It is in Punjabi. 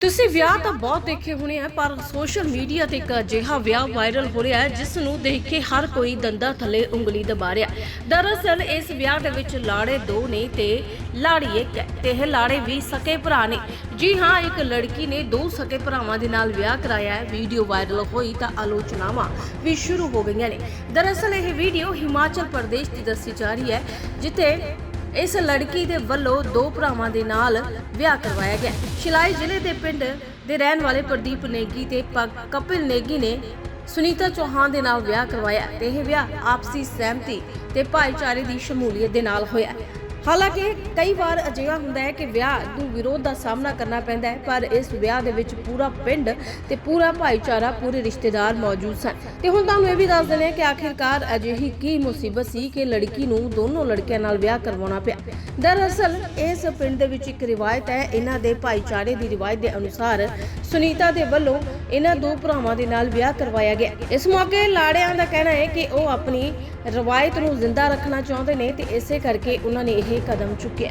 ਤੁਸੀਂ ਵਿਆਹ ਤਾਂ ਬਹੁਤ ਦੇਖੇ ਹੋਣੇ ਆ, ਪਰ ਸੋਸ਼ਲ ਮੀਡੀਆ ਤੇ ਇੱਕ ਅਜਿਹਾ ਵਿਆਹ ਵਾਇਰਲ ਹੋ ਰਿਹਾ ਹੈ ਜਿਸ ਨੂੰ ਦੇਖ ਕੇ ਹਰ ਕੋਈ ਦੰਦਾਂ ਥੱਲੇ ਉਂਗਲੀ ਦਬਾ ਰਿਹਾ ਦਰਅਸਲ, ਇਸ ਵਿਆਹ ਦੇ ਵਿੱਚ ਲਾੜੇ ਦੋ ਨੇ ਤੇ ਲਾੜੀ ਇੱਕ ਹੈ ਤੇ ਇਹ ਲਾੜੇ ਵੀ ਸਕੇ ਭਰਾ ਨੇ। ਜੀ ਹਾਂ, ਇੱਕ ਲੜਕੀ ਨੇ ਦੋ ਸਕੇ ਭਰਾਵਾਂ ਦੇ ਨਾਲ ਵਿਆਹ ਕਰਾਇਆ ਹੈ। ਵੀਡੀਓ ਵਾਇਰਲ ਹੋਈ ਤਾਂ ਆਲੋਚਨਾਵਾਂ ਵੀ ਸ਼ੁਰੂ ਹੋ ਗਈਆਂ ਨੇ। ਦਰਅਸਲ, ਇਹ ਵੀਡੀਓ ਹਿਮਾਚਲ ਪ੍ਰਦੇਸ਼ ਦੀ ਦੱਸੀ ਜਾ ਰਹੀ ਹੈ, ਜਿੱਥੇ ਇਸ ਲੜਕੀ ਦੇ ਵੱਲੋਂ ਦੋ ਭਰਾਵਾਂ ਦੇ ਨਾਲ ਵਿਆਹ ਕਰਵਾਇਆ ਗਿਆ। ਸ਼ਿਲਾਈ ਜ਼ਿਲ੍ਹੇ ਦੇ ਪਿੰਡ ਦੇ ਰਹਿਣ ਵਾਲੇ ਪ੍ਰਦੀਪ ਨੇਗੀ ਤੇ ਕਪਿਲ ਨੇਗੀ ਨੇ ਸੁਨੀਤਾ ਚੌਹਾਨ ਦੇ ਨਾਲ ਵਿਆਹ ਕਰਵਾਇਆ ਤੇ ਇਹ ਵਿਆਹ ਆਪਸੀ ਸਹਿਮਤੀ ਤੇ ਭਾਈਚਾਰੇ ਦੀ ਸ਼ਮੂਲੀਅਤ ਦੇ ਨਾਲ ਹੋਇਆ। ਹਾਲਾਂਕਿ ਕਈ ਵਾਰ ਅਜਿਹਾ ਹੁੰਦਾ ਹੈ ਕਿ ਵਿਆਹ ਨੂੰ ਵਿਰੋਧ ਦਾ ਸਾਹਮਣਾ ਕਰਨਾ ਪੈਂਦਾ ਹੈ, ਪਰ ਇਸ ਵਿਆਹ ਦੇ ਵਿੱਚ ਪੂਰਾ ਪਿੰਡ ਤੇ ਪੂਰਾ ਭਾਈਚਾਰਾ, ਪੂਰੇ ਰਿਸ਼ਤੇਦਾਰ ਮੌਜੂਦ ਸਨ। ਤੇ ਹੁਣ ਤੁਹਾਨੂੰ ਇਹ ਵੀ ਦੱਸ ਦਿੰਦੇ ਹਾਂ ਕਿ ਆਖਿਰਕਾਰ ਅਜਿਹੀ ਕੀ ਮੁਸੀਬਤ ਸੀ ਕਿ ਲੜਕੀ ਨੂੰ ਦੋਨੋਂ ਲੜਕਿਆਂ ਨਾਲ ਵਿਆਹ ਕਰਵਾਉਣਾ ਪਿਆ। ਦਰਅਸਲ, ਇਸ ਪਿੰਡ ਦੇ ਵਿੱਚ ਇੱਕ ਰਿਵਾਇਤ ਹੈ। ਇਹਨਾਂ ਦੇ ਭਾਈਚਾਰੇ ਦੀ ਰਿਵਾਇਤ ਦੇ ਅਨੁਸਾਰ ਸੁਨੀਤਾ ਦੇ ਵੱਲੋਂ ਇਹਨਾਂ ਦੋ ਭਰਾਵਾਂ ਦੇ ਨਾਲ ਵਿਆਹ ਕਰਵਾਇਆ ਗਿਆ। ਇਸ ਮੌਕੇ ਲਾੜਿਆਂ ਦਾ ਕਹਿਣਾ ਹੈ ਕਿ ਉਹ ਆਪਣੀ ਰਵਾਇਤ ਨੂੰ ਜ਼ਿੰਦਾ ਰੱਖਣਾ ਚਾਹੁੰਦੇ ਨੇ ਤੇ ਇਸੇ ਕਰਕੇ ਉਹਨਾਂ ਨੇ ਇਹ ਕਦਮ ਚੁੱਕਿਆ